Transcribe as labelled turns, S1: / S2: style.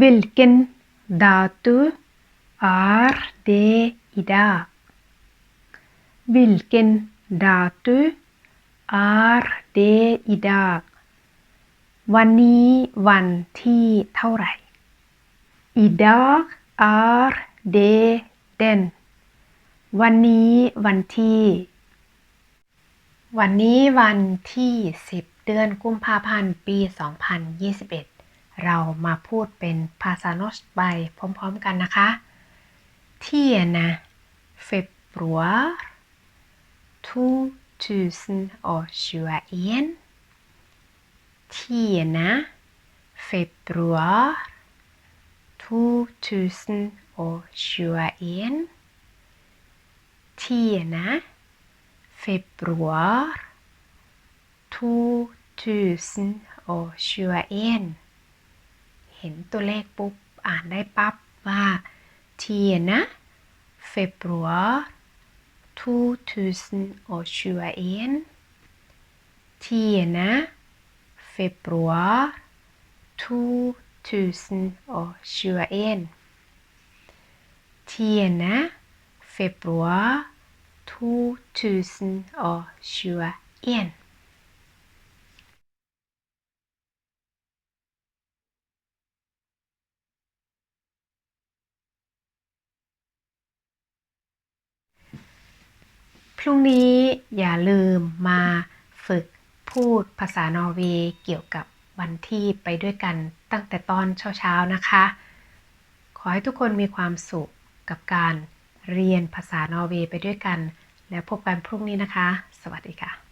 S1: Hvilken dato er det i dag? Hvilken dato er det i dag? วันนี้วันที่เท่าไหร่ I dag er det den วันนี้วันที่ วันนี้วันที่ 10 เดือนกุมภาพันธ์ ปี 2021 เรามาพูดเป็นภาษาโนสไปพร้อมๆกันนะคะเที่ยนะ februar 2021 10. februar 2021 10. februar 2021 เห็นตัวเลขปุ๊บ อ่านได้ปั๊บว่าเทียนะ februar 2021 10. februar 2021 10. februar 2021 พรุ่งนี้อย่าลืมมาฝึกพูดภาษานอร์เวย์เกี่ยวกับวันที่ไปด้วยกันตั้งแต่ตอนเช้าๆนะคะ ขอให้ทุกคนมีความสุขกับการเรียนภาษานอร์เวย์ไปด้วยกัน แล้วพบกันพรุ่งนี้นะคะ สวัสดีค่ะ